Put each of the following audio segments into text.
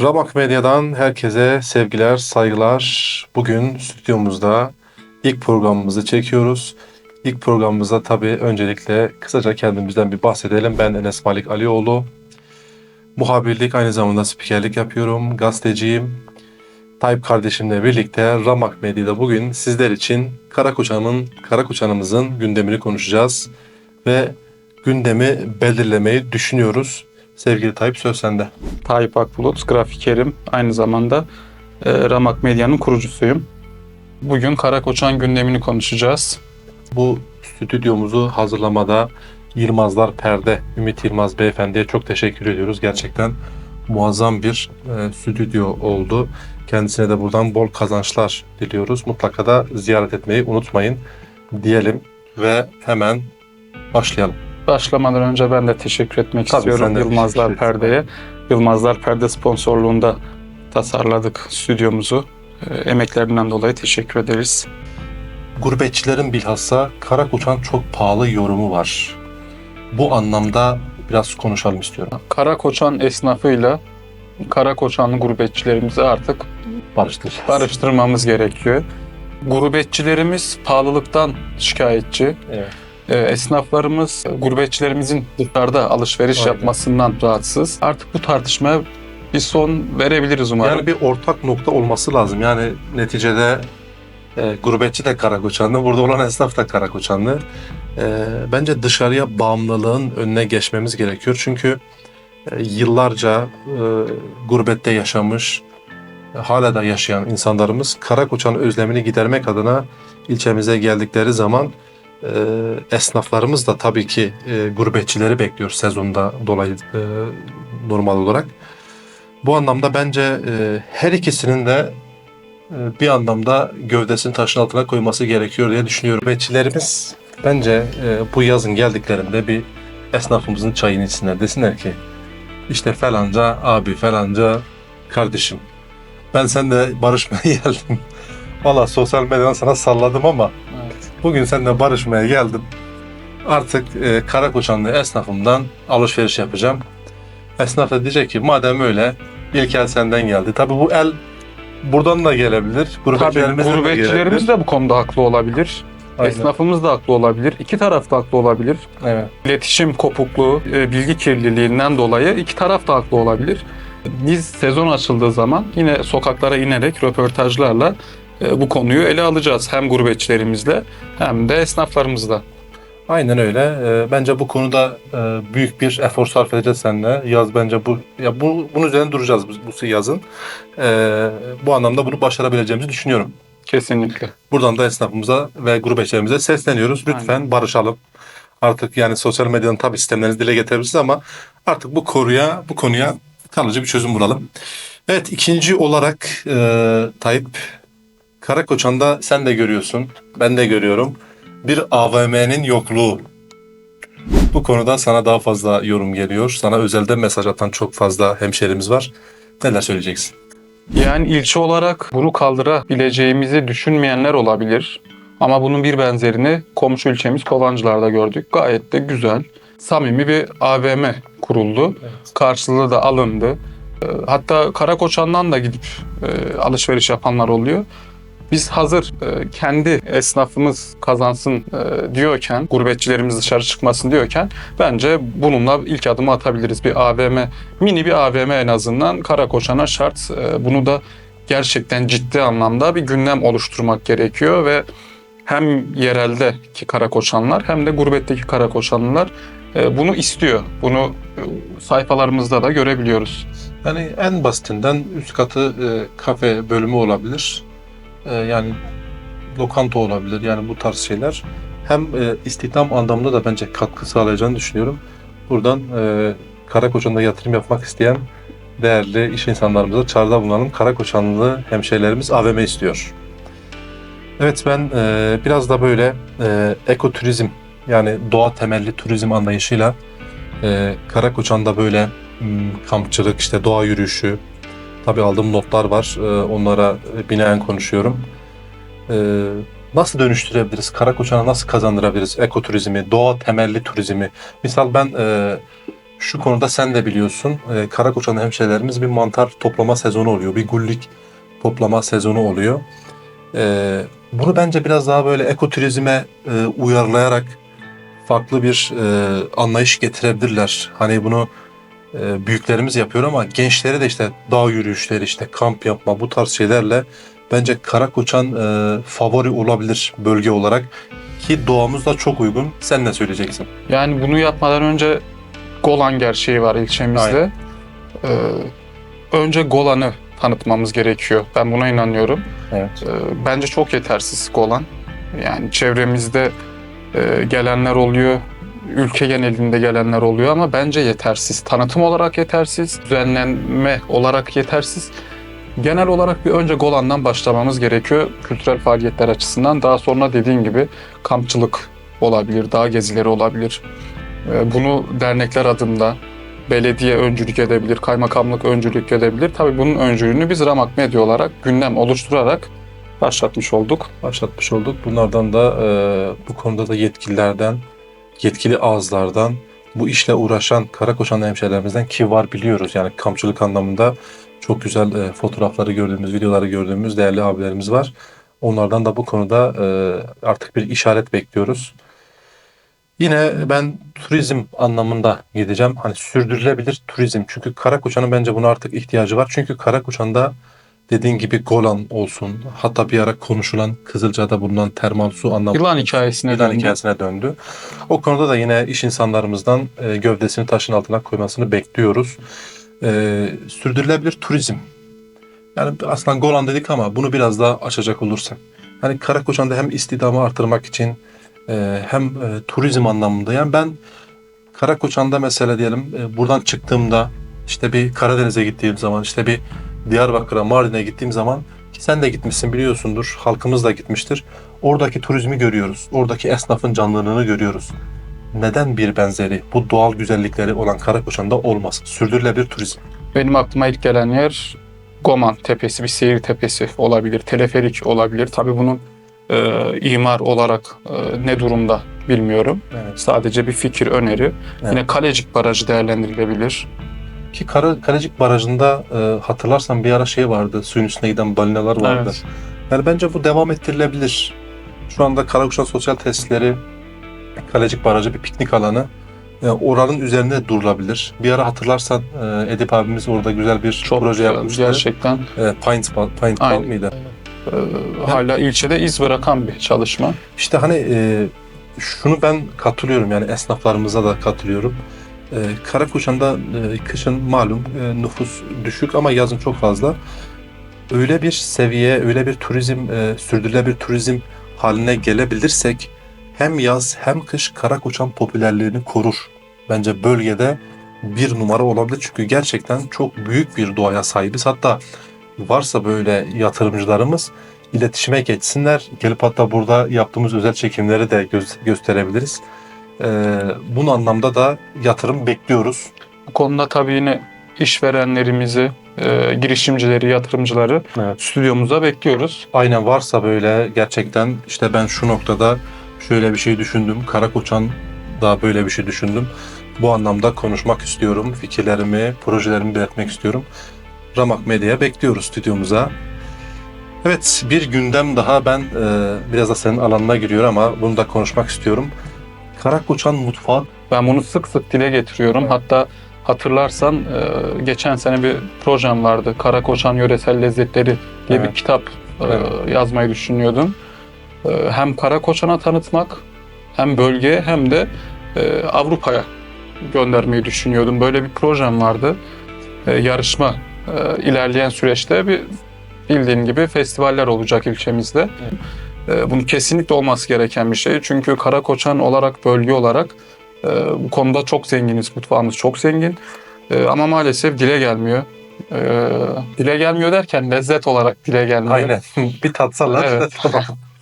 Ramak Medya'dan herkese sevgiler, saygılar. Bugün stüdyomuzda ilk programımızı çekiyoruz. İlk programımızda tabii öncelikle kısaca kendimizden bir bahsedelim. Ben Enes Malik Alioğlu. Muhabirlik aynı zamanda spikerlik yapıyorum. Gazeteciyim. Tayyip kardeşimle birlikte Ramak Medya'da bugün sizler için Karakoçan'ın, Karakoçan'ımızın gündemini konuşacağız. Ve gündemi belirlemeyi düşünüyoruz. Sevgili Tayyip söz sende. Tayyip Akbulut, grafikerim. Aynı zamanda e, Ramak Medya'nın kurucusuyum. Bugün Karakoçan gündemini konuşacağız. Bu stüdyomuzu hazırlamada Yılmazlar Perde, Ümit Yılmaz Beyefendi'ye çok teşekkür ediyoruz. Gerçekten muazzam bir e, stüdyo oldu. Kendisine de buradan bol kazançlar diliyoruz. Mutlaka da ziyaret etmeyi unutmayın diyelim ve hemen başlayalım. Başlamadan önce ben de teşekkür etmek Tabii, istiyorum Yılmazlar. Perde'ye. Yılmazlar Perde sponsorluğunda tasarladık stüdyomuzu. E, emeklerinden dolayı teşekkür ederiz. Gurbetçilerin bilhassa Karakoçan çok pahalı yorumu var. Bu anlamda biraz konuşalım istiyorum. Karakoçan esnafıyla Karakoçanlı gurbetçilerimizi artık Barıştıracağız. barıştırmamız gerekiyor. Gurbetçilerimiz pahalılıktan şikayetçi. Evet. E, esnaflarımız gurbetçilerimizin dışarıda alışveriş Aynen. yapmasından rahatsız. Artık bu tartışmaya bir son verebiliriz umarım. Yani bir ortak nokta olması lazım. Yani neticede e, gurbetçi de Karakoçanlı, burada olan esnaf da Karakoçanlı. E, bence dışarıya bağımlılığın önüne geçmemiz gerekiyor. Çünkü e, yıllarca e, gurbette yaşamış, e, hala da yaşayan insanlarımız Karakoçan özlemini gidermek adına ilçemize geldikleri zaman e, esnaflarımız da tabii ki e, gurbetçileri bekliyor sezonda dolayı e, normal olarak. Bu anlamda bence e, her ikisinin de e, bir anlamda gövdesini taşın altına koyması gerekiyor diye düşünüyorum. Gurbetçilerimiz bence e, bu yazın geldiklerinde bir esnafımızın çayını içsinler. Desinler ki işte falanca abi falanca kardeşim ben seninle barışmaya geldim. Valla sosyal medyadan sana salladım ama. Bugün seninle barışmaya geldim. Artık e, Karakoçanlı esnafımdan alışveriş yapacağım. Esnaf da diyecek ki madem öyle ilk el senden geldi. Tabii bu el buradan da gelebilir. Tabii Gurbetçilerimiz de gurbetçilerimiz de bu konuda haklı olabilir. Aynen. Esnafımız da haklı olabilir. İki taraf da haklı olabilir. Evet. İletişim kopukluğu, e, bilgi kirliliğinden dolayı iki taraf da haklı olabilir. Biz sezon açıldığı zaman yine sokaklara inerek röportajlarla bu konuyu ele alacağız. Hem gurbetçilerimizle hem de esnaflarımızla. Aynen öyle. E, bence bu konuda e, büyük bir efor sarf edeceğiz seninle. Yaz bence bu ya bu bunun üzerine duracağız bu, bu yazın. E, bu anlamda bunu başarabileceğimizi düşünüyorum. Kesinlikle. Buradan da esnafımıza ve gurbetçilerimize sesleniyoruz. Lütfen Aynen. barışalım. Artık yani sosyal medyanın tabii sistemlerinizi dile getirebilirsiniz ama artık bu konuya bu konuya kalıcı bir çözüm bulalım. Evet ikinci olarak e, Tayyip Karakoçan'da sen de görüyorsun, ben de görüyorum. Bir AVM'nin yokluğu. Bu konuda sana daha fazla yorum geliyor. Sana özelde mesaj atan çok fazla hemşerimiz var. Neler söyleyeceksin? Yani ilçe olarak bunu kaldırabileceğimizi düşünmeyenler olabilir. Ama bunun bir benzerini komşu ilçemiz Kovancılar'da gördük. Gayet de güzel. Samimi bir AVM kuruldu. Karşılığı da alındı. Ee, Hatta Karakoçan'dan da gidip e, alışveriş yapanlar oluyor. Biz hazır e, kendi esnafımız kazansın e, diyorken, gurbetçilerimiz dışarı çıkmasın diyorken bence bununla ilk adımı atabiliriz. Bir AVM, mini bir AVM en azından Karakoçan'a şart. E, Bunu da gerçekten ciddi anlamda bir gündem oluşturmak gerekiyor ve hem yereldeki Karakoçanlar hem de gurbetteki Karakoçanlılar bunu istiyor. Bunu sayfalarımızda da görebiliyoruz. Yani en basitinden üst katı kafe bölümü olabilir. E, yani lokanta olabilir. Yani bu tarz şeyler hem e, istihdam anlamında da bence katkı sağlayacağını düşünüyorum. Buradan e, Karakoçan'da yatırım yapmak isteyen değerli iş insanlarımıza çağrıda bulunalım. Karakoçanlı hemşehrilerimiz AVM istiyor. Evet ben e, biraz da böyle e, ekoturizm yani doğa temelli turizm anlayışıyla e, Karakoçan'da böyle kampçılık, işte doğa yürüyüşü. Tabii aldığım notlar var. Ee, onlara binaen konuşuyorum. Ee, nasıl dönüştürebiliriz? Karakoçan'a nasıl kazandırabiliriz ekoturizmi, doğa temelli turizmi? Misal ben e, Şu konuda sen de biliyorsun. E, Karakoçan hemşehrilerimiz bir mantar toplama sezonu oluyor. Bir gullik toplama sezonu oluyor. E, bunu bence biraz daha böyle ekoturizme uyarlayarak farklı bir anlayış getirebilirler. Hani bunu e, büyüklerimiz yapıyor ama gençleri de işte dağ yürüyüşleri, işte kamp yapma bu tarz şeylerle bence Karakoçan e, favori olabilir bölge olarak ki doğamız da çok uygun. Sen ne söyleyeceksin? Yani bunu yapmadan önce Golan gerçeği var ilçemizde. Ee, önce Golan'ı tanıtmamız gerekiyor. Ben buna inanıyorum. Evet. Ee, bence çok yetersiz Golan. Yani çevremizde e, gelenler oluyor, ülke genelinde gelenler oluyor ama bence yetersiz. Tanıtım olarak yetersiz, düzenlenme olarak yetersiz. Genel olarak bir önce Golan'dan başlamamız gerekiyor kültürel faaliyetler açısından. Daha sonra dediğin gibi kampçılık olabilir, dağ gezileri olabilir. Ee, Bunu dernekler adında belediye öncülük edebilir, kaymakamlık öncülük edebilir. Tabii bunun öncülüğünü biz Ramak Medya olarak gündem oluşturarak başlatmış olduk. başlatmış olduk. Bunlardan da e, bu konuda da yetkililerden, yetkili ağızlardan, bu işle uğraşan Karakoçan hemşehrilerimizden ki var biliyoruz. Yani kampçılık anlamında çok güzel e, fotoğrafları gördüğümüz, videoları gördüğümüz değerli abilerimiz var. Onlardan da bu konuda e, artık bir işaret bekliyoruz. Yine ben turizm anlamında gideceğim. Hani sürdürülebilir turizm. Çünkü Karakoçan'ın bence buna artık ihtiyacı var. Çünkü Karakoçan'da dediğin gibi Golan olsun. Hatta bir ara konuşulan Kızılca'da bulunan termal su anlamında. Yılan hikayesine Yılan döndü. hikayesine döndü. O konuda da yine iş insanlarımızdan e, gövdesini taşın altına koymasını bekliyoruz. E, sürdürülebilir turizm. Yani aslında Golan dedik ama bunu biraz daha açacak olursak. Hani Karakoçan'da hem istihdamı artırmak için e, hem e, turizm anlamında. Yani ben Karakoçan'da mesela diyelim e, buradan çıktığımda işte bir Karadeniz'e gittiğim zaman işte bir Diyarbakır'a, Mardin'e gittiğim zaman ki sen de gitmişsin biliyorsundur. Halkımız da gitmiştir. Oradaki turizmi görüyoruz. Oradaki esnafın canlılığını görüyoruz. Neden bir benzeri bu doğal güzellikleri olan Karakoçan'da olmasın? Sürdürülebilir turizm. Benim aklıma ilk gelen yer Goman Tepesi, bir seyir tepesi olabilir, teleferik olabilir. Tabii bunun e, imar olarak e, ne durumda bilmiyorum. Evet. Sadece bir fikir, öneri. Yine Kalecik Barajı değerlendirilebilir. Ki Kara, Kalecik Barajı'nda e, hatırlarsan bir ara şey vardı. Suyun üstüne giden balinalar vardı. Evet. Yani bence bu devam ettirilebilir. Şu anda Karakoçan Sosyal Tesisleri, Kalecik Barajı bir piknik alanı. E, oranın üzerinde durulabilir. Bir ara hatırlarsan e, Edip abimiz orada güzel bir Çok proje güzel, yapmıştı. gerçekten E, Pint, Pint Aynen. mıydı? e, hala ilçede iz bırakan bir çalışma. İşte hani e, şunu ben katılıyorum yani esnaflarımıza da katılıyorum. E, Karakoçan'da e, kışın malum e, nüfus düşük ama yazın çok fazla. Öyle bir seviye, öyle bir turizm, e, sürdürülebilir turizm haline gelebilirsek hem yaz hem kış Karakoçan popülerliğini korur. Bence bölgede bir numara olabilir çünkü gerçekten çok büyük bir doğaya sahibiz. Hatta varsa böyle yatırımcılarımız iletişime geçsinler. Gelip hatta burada yaptığımız özel çekimleri de gösterebiliriz. Ee, bunun anlamda da yatırım bekliyoruz. Bu konuda tabii yine işverenlerimizi, e, girişimcileri, yatırımcıları Evet. stüdyomuza bekliyoruz. Aynen varsa böyle gerçekten işte ben şu noktada şöyle bir şey düşündüm. Karakoçan da böyle bir şey düşündüm. Bu anlamda konuşmak istiyorum. Fikirlerimi, projelerimi belirtmek istiyorum. Ramak Medya'ya bekliyoruz stüdyomuza. Evet bir gündem daha ben e, biraz da senin alanına giriyor ama bunu da konuşmak istiyorum. Karakoçan mutfağı Ben bunu sık sık dile getiriyorum. Hatta hatırlarsan e, geçen sene bir projem vardı. Karakoçan Yöresel Lezzetleri diye Evet. bir kitap e, Evet. yazmayı düşünüyordum. E, hem Karakoçan'a tanıtmak hem bölgeye hem de Avrupa'ya göndermeyi düşünüyordum. Böyle bir projem vardı. Yarışma ilerleyen süreçte bir bildiğin gibi festivaller olacak ilçemizde. E, bunun kesinlikle olması gereken bir şey. Çünkü Karakoçan olarak, bölge olarak e, bu konuda çok zenginiz. Mutfağımız çok zengin. E, ama maalesef dile gelmiyor. E, dile gelmiyor derken lezzet olarak dile gelmiyor. Aynen. bir tatsalar. Evet.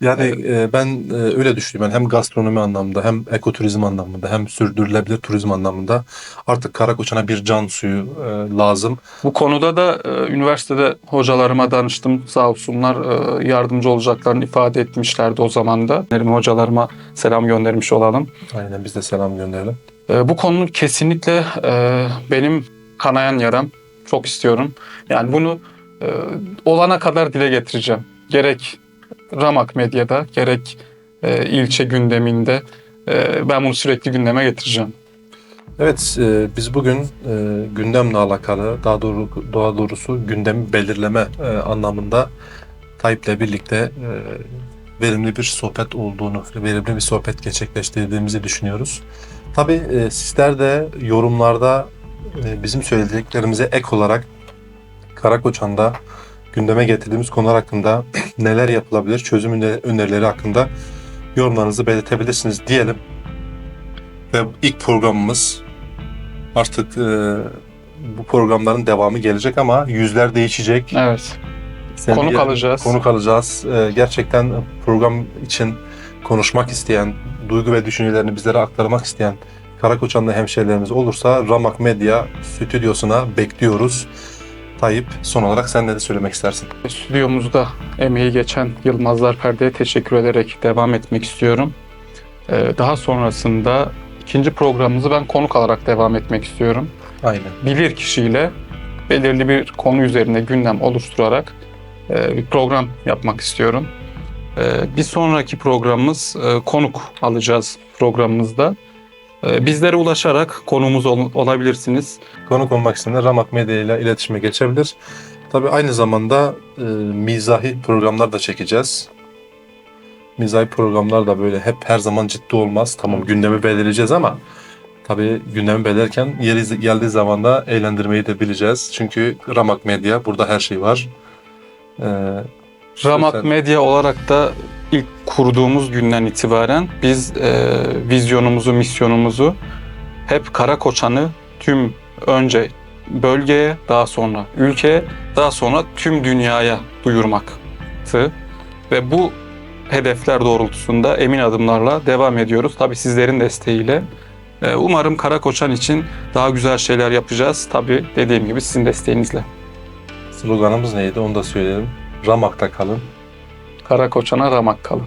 Yani e, ben e, öyle düşünüyorum. Yani hem gastronomi anlamında hem ekoturizm anlamında hem sürdürülebilir turizm anlamında artık Karakoçan'a bir can suyu e, lazım. Bu konuda da e, üniversitede hocalarıma danıştım. Sağ olsunlar e, yardımcı olacaklarını ifade etmişlerdi o zaman da. Benim hocalarıma selam göndermiş olalım. Aynen biz de selam gönderelim. E, bu konu kesinlikle e, benim kanayan yaram. Çok istiyorum. Yani bunu e, olana kadar dile getireceğim. Gerek Ramak Medya'da gerek e, ilçe gündeminde e, ben bunu sürekli gündeme getireceğim. Evet, e, biz bugün e, gündemle alakalı, daha doğru daha doğrusu gündemi belirleme e, anlamında Tayyip'le birlikte e, verimli bir sohbet olduğunu, verimli bir sohbet gerçekleştirdiğimizi düşünüyoruz. Tabii e, sizler de yorumlarda e, bizim söylediklerimize ek olarak Karakoçan'da gündeme getirdiğimiz konular hakkında neler yapılabilir, çözüm öne- önerileri hakkında yorumlarınızı belirtebilirsiniz diyelim. Ve ilk programımız artık e, bu programların devamı gelecek ama yüzler değişecek. Evet. Sen Konuk alacağız. Konuk alacağız. E, gerçekten program için konuşmak isteyen, duygu ve düşüncelerini bizlere aktarmak isteyen Karakoçanlı hemşehrilerimiz olursa Ramak Medya stüdyosuna bekliyoruz. Tayyip son olarak sen ne de söylemek istersin? Stüdyomuzda emeği geçen Yılmazlar Perde'ye teşekkür ederek devam etmek istiyorum. Ee, Daha sonrasında ikinci programımızı ben konuk alarak devam etmek istiyorum. Aynen. Bilir kişiyle belirli bir konu üzerine gündem oluşturarak e, bir program yapmak istiyorum. E, Bir sonraki programımız e, konuk alacağız programımızda. E, Bizlere ulaşarak konumuz ol- olabilirsiniz. Konuk olmak isteyenler Ramak Medya ile iletişime geçebilir. Tabii aynı zamanda e, mizahi programlar da çekeceğiz. Mizahi programlar da böyle hep her zaman ciddi olmaz. Tamam gündemi belirleyeceğiz ama tabii gündemi belirlerken yeri geldiği zaman da eğlendirmeyi de bileceğiz. Çünkü Ramak Medya burada her şey var. E, Ramak. Medya olarak da ilk kurduğumuz günden itibaren biz e, vizyonumuzu, misyonumuzu hep Karakoçan'ı tüm önce bölgeye, daha sonra ülkeye, daha sonra tüm dünyaya duyurmaktı. Ve bu hedefler doğrultusunda emin adımlarla devam ediyoruz. Tabii sizlerin desteğiyle. E, umarım Karakoçan için daha güzel şeyler yapacağız. Tabii dediğim gibi sizin desteğinizle. sloganımız neydi onu da söyleyelim. Ramak'ta kalın. Karakoçan'a ramak kalın.